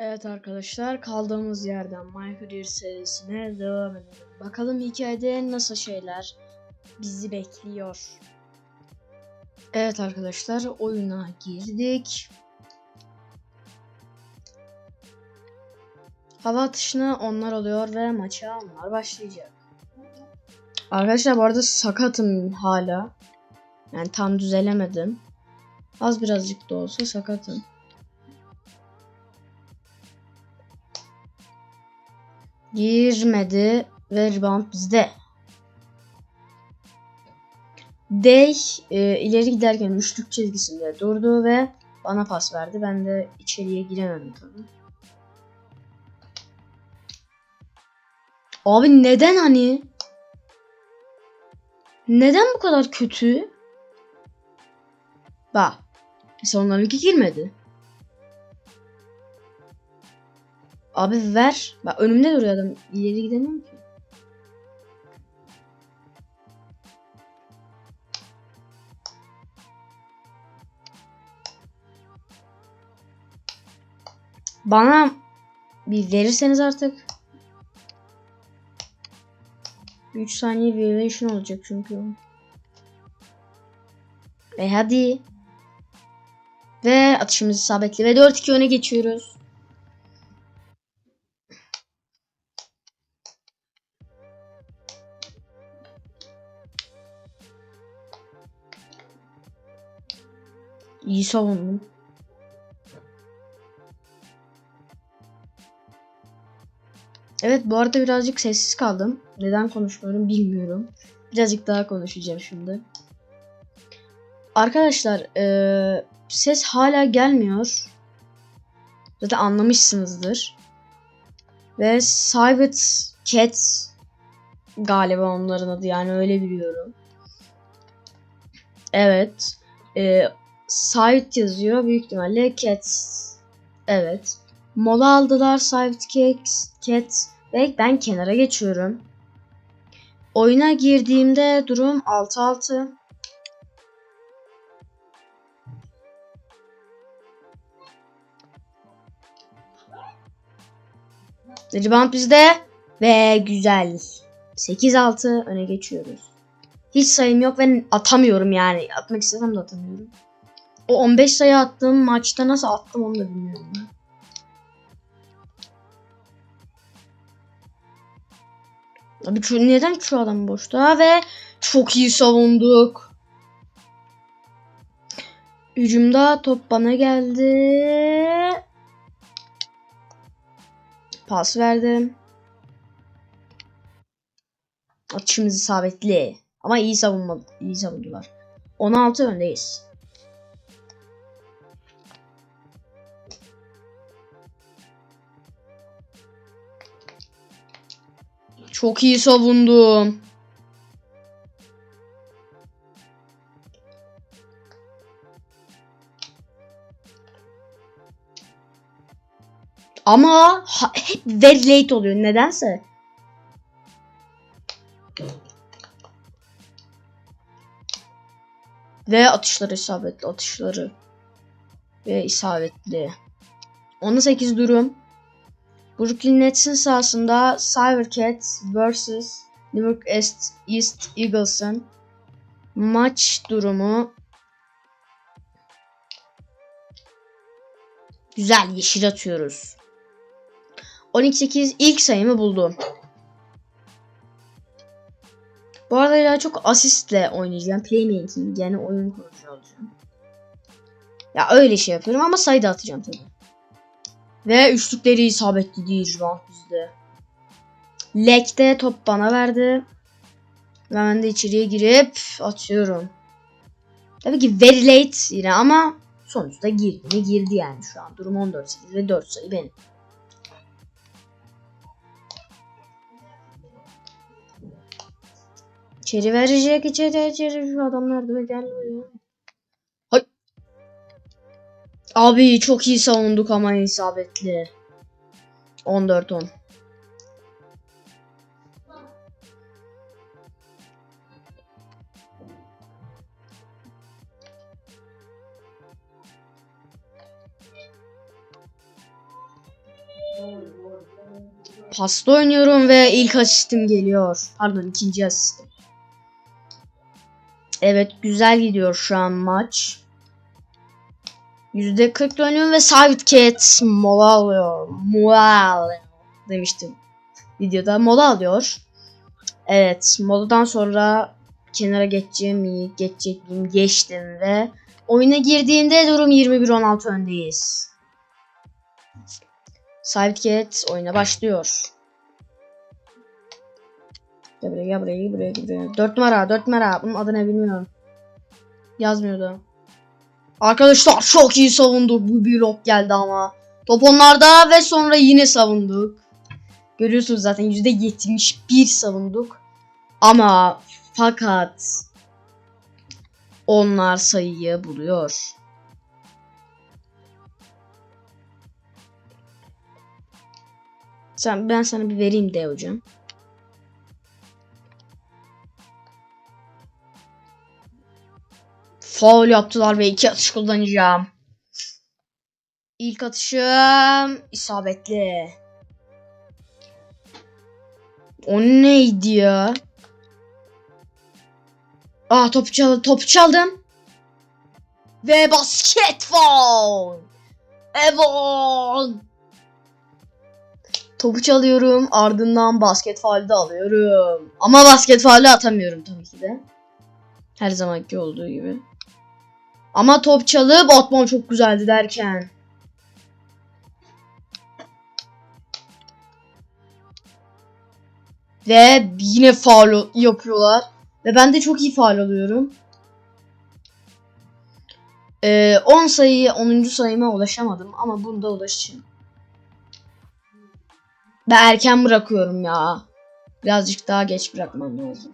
Evet arkadaşlar kaldığımız yerden My Career serisine devam edelim. Bakalım hikayede nasıl şeyler bizi bekliyor. Evet arkadaşlar oyuna girdik. Hava atışını onlar alıyor ve maça onlar başlayacak. Arkadaşlar bu arada sakatım hala. Yani tam düzelemedim. Az birazcık da olsa sakatım. Girmedi ve rebound bizde. Day e, ileri giderken üçlük çizgisinde durdu ve bana pas verdi. Ben de içeriye giremedim tabii. Abi neden hani? Neden bu kadar kötü? Bak. Mesela onlarınki girmedi. Abi ver. Bak önümde duruyor adam. İleri gidemiyorum ki. Bana bir verirseniz artık. 3 saniye violation olacak çünkü. E hadi. Ve atışımız isabetli ve 4-2 öne geçiyoruz. İyi. Evet bu arada birazcık sessiz kaldım. Neden konuşmuyorum bilmiyorum. Birazcık daha konuşacağım şimdi. Arkadaşlar eee, ses hala gelmiyor. Zaten anlamışsınızdır. Ve Silent Cat galiba onların adı yani öyle biliyorum. Evet. Eee Sived yazıyor. Büyük ihtimalle Cat. Evet. Mola aldılar Sived Cat, Cat ve ben kenara geçiyorum. Oyuna girdiğimde durum 6-6. Rebound bizde ve güzel. 8-6 öne geçiyoruz. Hiç sayım yok ve atamıyorum yani. Atmak istesem de atamıyorum. O 15 sayı attığım maçta nasıl attım onu da bilmiyorum. Abi şu, neden şu adam boşta ve çok iyi savunduk. Hücumda top bana geldi. Pas verdim. Atışımız isabetli. Ama iyi savunma, iyi savundular. 16 öndeyiz. Çok iyi savundum. Ama hep very late oluyor nedense. Ve atışları isabetli atışları. Ve isabetli. 10'a 8 durum. Brooklyn Nets'in sahasında Cybercats vs. New York East, East Eagles'ın maç durumu güzel yeşil atıyoruz. 12-8 ilk sayımı buldum. Bu arada daha çok asistle oynayacağım. Playmaking yani oyun kurucu olacağım. Ya öyle şey yapıyorum ama sayı da atacağım tabii. Ve üçlükleri isabetli değil an bizde. Lek'te top bana verdi. Ve ben de içeriye girip atıyorum. Tabii ki very late yine ama sonuçta girdi mi girdi yani şu an. Durum 14-8 ve 4 sayı benim. İçeri verecek içeri içeri şu adamlar da. Hay. Abi çok iyi savunduk ama isabetli. 14-10. Pasta oynuyorum ve ilk asistim geliyor. Pardon ikinci asistim. Evet güzel gidiyor şu an maç. %40 dönüyorum ve Sabit Cat mola alıyor. Mola demiştim. Videoda mola alıyor. Evet moladan sonra kenara geçeceğim mi? Geçecek miyim? Geçtim ve oyuna girdiğinde durum 21-16 öndeyiz. Sabit Cat oyuna başlıyor. Gel buraya gel buraya gel buraya gel buraya. 4 numara 4 numara. Bunun adı ne bilmiyorum. Yazmıyordu. Arkadaşlar çok iyi savunduk. Bu blok geldi ama. Top onlarda ve sonra yine savunduk. Görüyorsunuz zaten %71 savunduk. Ama fakat onlar sayıyı buluyor. Sen ben sana bir vereyim de hocam. Faul yaptılar ve iki atış kullanacağım. İlk atışım isabetli. O neydi ya? Aa topu çaldım. Topu çaldım. Ve basket faul. Evet. Topu çalıyorum. Ardından basket faulü de alıyorum. Ama basket faulü atamıyorum tabii ki de. Her zamanki olduğu gibi. Ama top çalıp atmam çok güzeldi derken. Ve yine faul yapıyorlar. Ve ben de çok iyi faul alıyorum. Ee, 10 sayı 10. sayıma ulaşamadım ama bunda ulaşacağım. Ben erken bırakıyorum ya. Birazcık daha geç bırakmam lazım.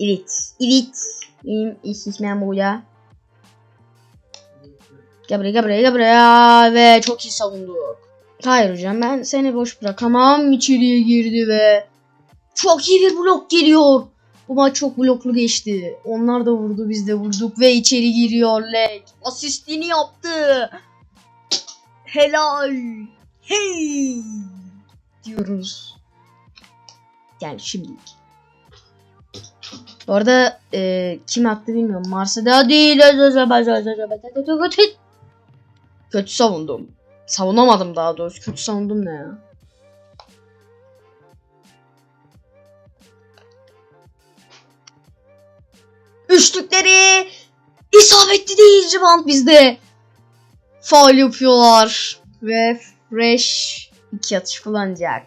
Evet. Evet. Benim istismem bu ya. Gel buraya gel buraya gel buraya. Ve çok iyi savunduk. Hayır hocam ben seni boş bırakamam. İçeriye girdi ve çok iyi bir blok geliyor. Bu maç çok bloklu geçti. Onlar da vurdu biz de vurduk ve içeri giriyor Lek. Asistini yaptı. Helal. Hey diyoruz. Yani şimdilik. Bu arada e, kim attı bilmiyorum. Mars'da değil. Kötü savundum. Savunamadım daha doğrusu. Kötü savundum ne ya? Üçlükleri isabetli değil rebound bizde. Faul yapıyorlar. Ve Fresh iki atış kullanacak.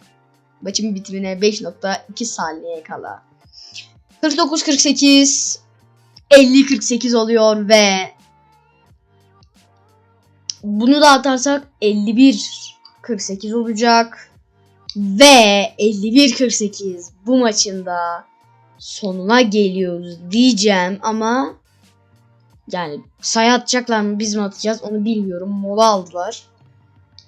Maçın bitimine 5.2 saniye kala. 49-48 50-48 oluyor ve bunu da atarsak 51-48 olacak. Ve 51-48 bu maçın da sonuna geliyoruz diyeceğim ama yani sayı atacaklar mı biz mi atacağız onu bilmiyorum. Mola aldılar.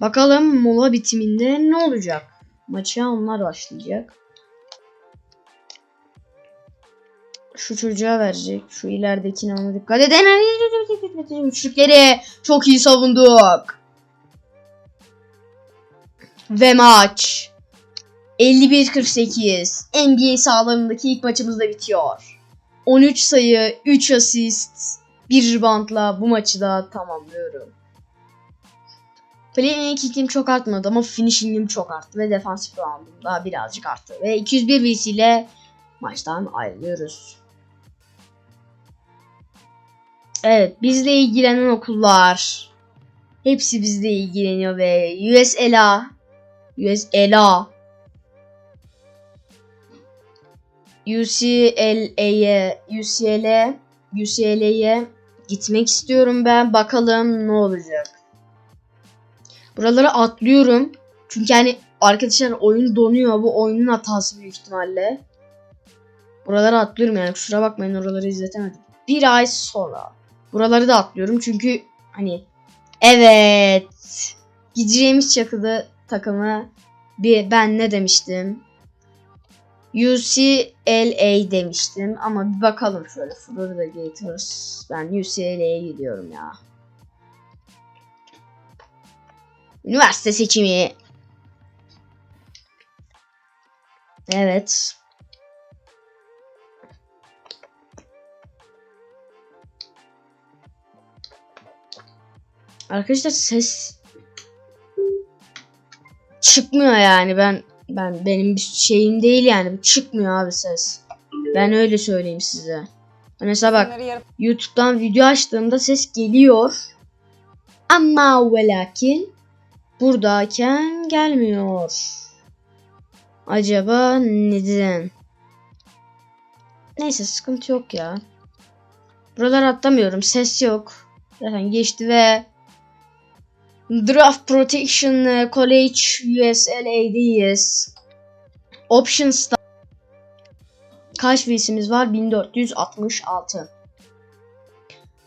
Bakalım mola bitiminde ne olacak? Maça onlar başlayacak. Şu çocuğa verecek. Şu ileridekine ona dikkat edin. Üçlükleri çok iyi savunduk. Ve maç 51-48 NBA sahalarındaki ilk maçımız da bitiyor. 13 sayı, 3 asist, 1 reboundla bu maçı da tamamlıyorum. Playmaking'im çok artmadı ama finishing'im çok arttı ve defansif roundum da birazcık arttı. Ve 201 VC ile maçtan ayrılıyoruz. Evet bizle ilgilenen okullar. Hepsi bizle ilgileniyor ve USLA USLA UCLA'ye UCLA UCLA'ye gitmek istiyorum ben. Bakalım ne olacak. Buraları atlıyorum. Çünkü hani arkadaşlar oyun donuyor. Bu oyunun hatası büyük ihtimalle. Buraları atlıyorum yani kusura bakmayın oraları izletemedim. Bir ay sonra. Buraları da atlıyorum çünkü hani evet gideceğimiz çakılı takımı bir ben ne demiştim? UCLA demiştim ama bir bakalım şöyle Florida Gators. Ben UCLA'ye gidiyorum ya. Üniversite seçimi. Evet. Arkadaşlar ses çıkmıyor yani ben ben benim bir şeyim değil yani çıkmıyor abi ses. Ben öyle söyleyeyim size. Mesela bak YouTube'dan video açtığımda ses geliyor. Ama ve lakin buradayken gelmiyor. Acaba neden? Neyse sıkıntı yok ya. Buralar atlamıyorum. Ses yok. Zaten geçti ve Draft Protection e, College USLA'deyiz. Options'ta kaç VC'miz var? 1466.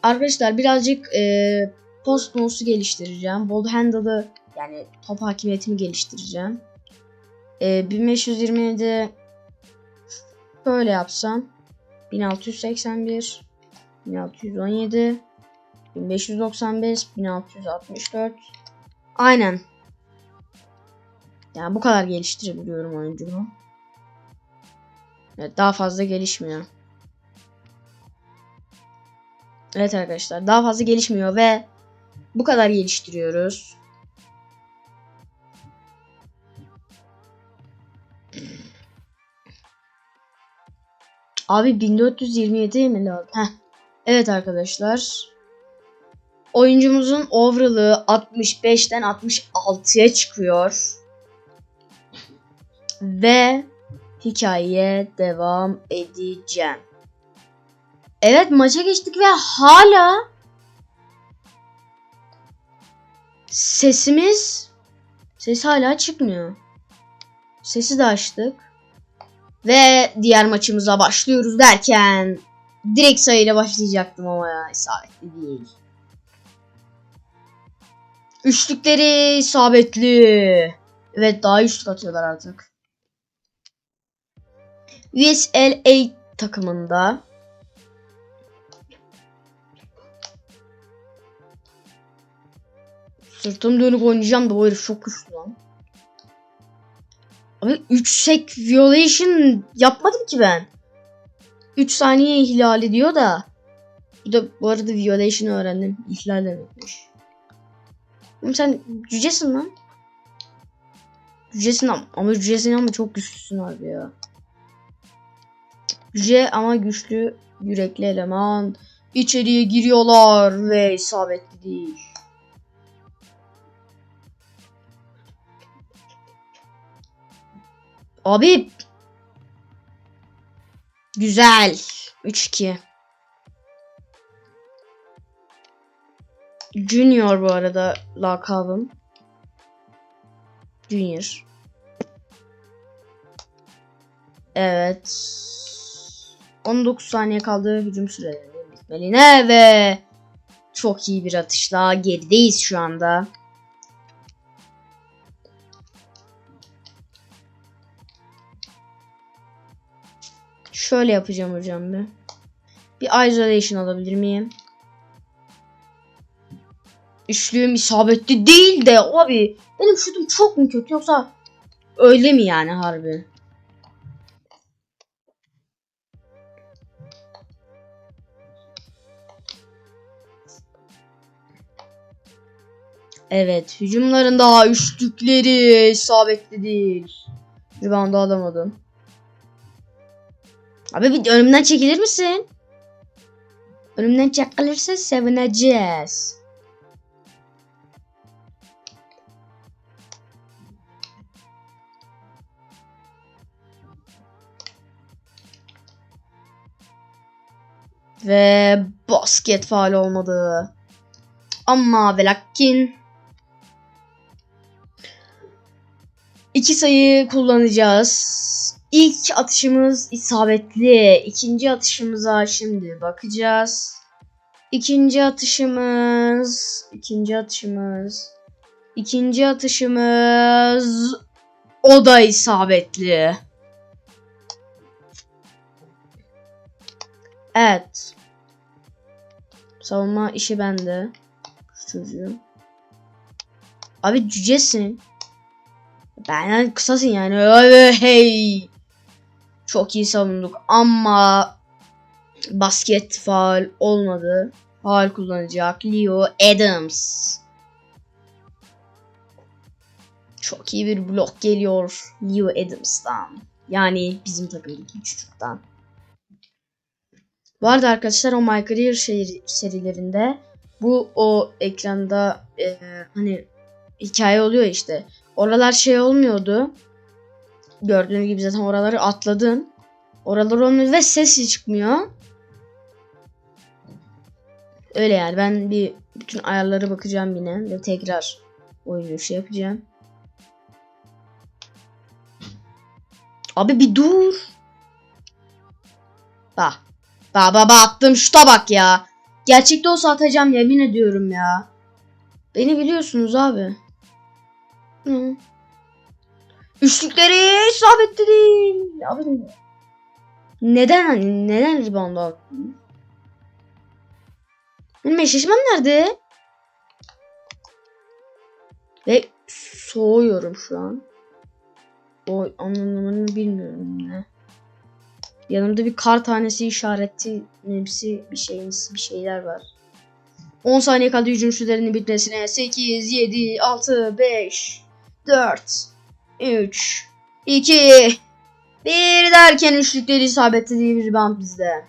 Arkadaşlar birazcık e, post nose'u geliştireceğim. Ball handle'ı yani top hakimiyetimi geliştireceğim. E, 1527 böyle yapsam 1681 1617 1595 1664 Aynen. Yani bu kadar geliştirebiliyorum oyuncumu. Evet daha fazla gelişmiyor. Evet arkadaşlar daha fazla gelişmiyor ve bu kadar geliştiriyoruz. Abi 1427 mi lazım? Heh. Evet arkadaşlar. Oyuncumuzun overall'ı 65'ten 66'ya çıkıyor. Ve hikayeye devam edeceğim. Evet maça geçtik ve hala sesimiz ses hala çıkmıyor. Sesi de açtık. Ve diğer maçımıza başlıyoruz derken direkt sayıyla başlayacaktım ama ya isabetli değil. Üçlükleri isabetli. Evet daha üçlük atıyorlar artık. USLA takımında Sırtım dönük oynayacağım da o herif çok güçlü lan. Abi 3 sek violation yapmadım ki ben. 3 saniye ihlal ediyor da. Bu da bu arada violation öğrendim. İhlal demekmiş. Oğlum sen cücesin lan. Cücesin ama, ama cücesin ama çok güçlüsün abi ya. Cüce ama güçlü yürekli eleman. İçeriye giriyorlar ve isabetli değil. Abi. Güzel. 3-2. Junior bu arada lakabım. Junior. Evet. 19 saniye kaldı hücum sürelerinin bitmeline ve çok iyi bir atışla gerideyiz şu anda. Şöyle yapacağım hocam bir. Bir isolation alabilir miyim? Üçlüğüm isabetli değil de abi benim şutum çok mu kötü yoksa öyle mi yani harbi? Evet hücumlarında üçlükleri isabetli değil. Rebound'u alamadım. Abi bir önümden çekilir misin? Önümden çekilirse sevineceğiz. Ve basket faal olmadı. Ama ve lakin iki sayı kullanacağız. İlk atışımız isabetli. İkinci atışımıza şimdi bakacağız. İkinci atışımız, ikinci atışımız, ikinci atışımız o da isabetli. Evet. Savunma işi bende. Şu çocuğu. Abi cücesin. Benden kısasın yani. Hey. Çok iyi savunduk ama basket faal olmadı. Faal kullanacak Leo Adams. Çok iyi bir blok geliyor Leo Adams'tan. Yani bizim takımdaki çocuktan. Bu arada arkadaşlar o My Career seri- serilerinde bu o ekranda e, hani hikaye oluyor işte. Oralar şey olmuyordu. Gördüğünüz gibi zaten oraları atladın. Oralar olmuyor ve sesi çıkmıyor. Öyle yani ben bir bütün ayarlara bakacağım yine ve tekrar oyunu şey yapacağım. Abi bir dur. Bak. Bak bak attım şuta bak ya. Gerçekte olsa atacağım yemin ediyorum ya. Beni biliyorsunuz abi. Hı. Üçlükleri isabetli değil. Abi neden hani neden rebound aldın? Benim nerede? Ve soğuyorum şu an. O anlamını bilmiyorum ne. Yanımda bir kar tanesi işareti nemsi bir şeyimiz bir şeyler var. 10 saniye kaldı hücum sürelerinin bitmesine. 8, 7, 6, 5, 4, 3, 2, 1 derken üçlükleri isabetli değil bir rebound bizde.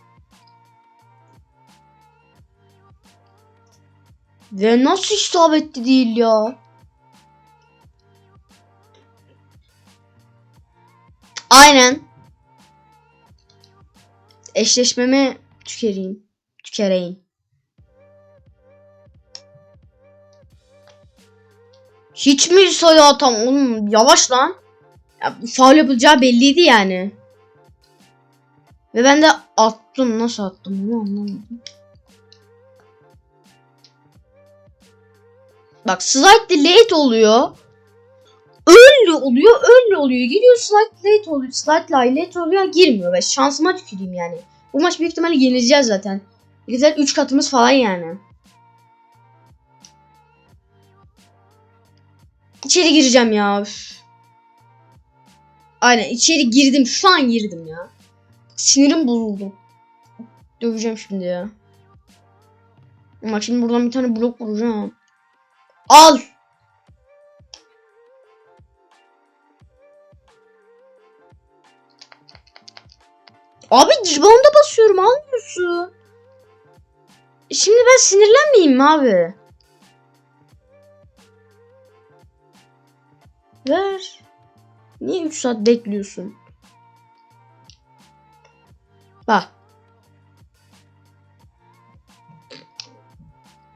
Ve nasıl isabetli değil ya? Aynen. Eşleşmemi tükereyim. Tükereyim. Hiç mi sayı atam oğlum yavaş lan. Ya, faul yapılacağı belliydi yani. Ve ben de attım. Nasıl attım onu anlamadım. Bak slide late oluyor. Öyle oluyor, öyle oluyor. Gidiyor slide late oluyor. Slide late oluyor, girmiyor ve şansıma tüküreyim yani. Bu maç büyük ihtimalle yenileceğiz zaten. Güzel 3 katımız falan yani. İçeri gireceğim ya. üf. Aynen içeri girdim. Şu an girdim ya. Sinirim bozuldu. Döveceğim şimdi ya. Bak şimdi buradan bir tane blok vuracağım. Al. Abi rebound'a basıyorum almıyorsun. Şimdi ben sinirlenmeyeyim mi abi? Ver. Niye 3 saat bekliyorsun? Bak.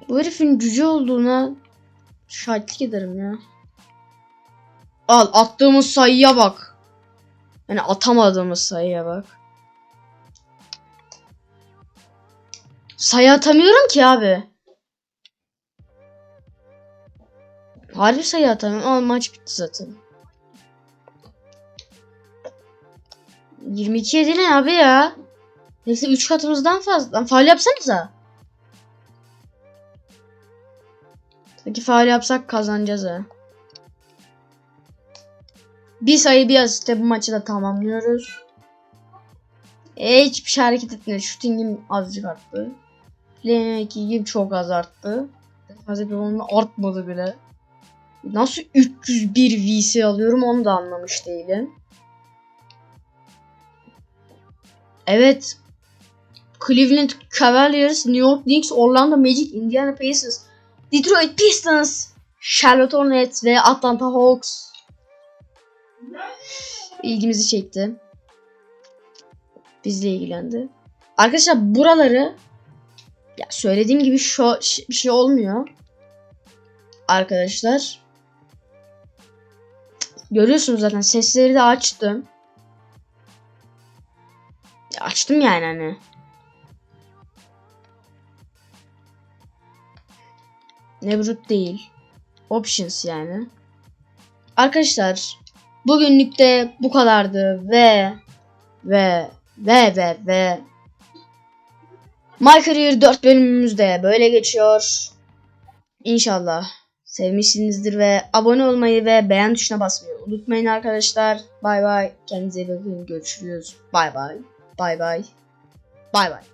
Bu herifin cüce olduğuna şahitlik ederim ya. Al attığımız sayıya bak. Yani atamadığımız sayıya bak. Sayı atamıyorum ki abi. Harbi sayı atamıyorum ama maç bitti zaten. 22 yedi ne abi ya? Neyse 3 katımızdan fazla. Faal yapsanıza. Peki faal yapsak kazanacağız ha. Bir sayı bir asiste bu maçı da tamamlıyoruz. E, hiçbir şey hareket etmedi. Shooting'im azıcık arttı. Playmaking'im çok az arttı. Bir olma artmadı bile. Nasıl 301 VC alıyorum onu da anlamış değilim. Evet. Cleveland Cavaliers, New York Knicks, Orlando Magic, Indiana Pacers, Detroit Pistons, Charlotte Hornets ve Atlanta Hawks ilgimizi çekti. Bizle ilgilendi. Arkadaşlar buraları ya söylediğim gibi şu bir şey olmuyor. Arkadaşlar görüyorsunuz zaten sesleri de açtım. Ya açtım yani hani. Nebrut değil. Options yani. Arkadaşlar bugünlük de bu kadardı ve ve ve ve ve My Career 4 bölümümüz de böyle geçiyor. İnşallah sevmişsinizdir ve abone olmayı ve beğen tuşuna basmayı unutmayın arkadaşlar. Bay bay. Kendinize iyi bakın. Görüşürüz. Bay bay. Bay bay. Bay bay.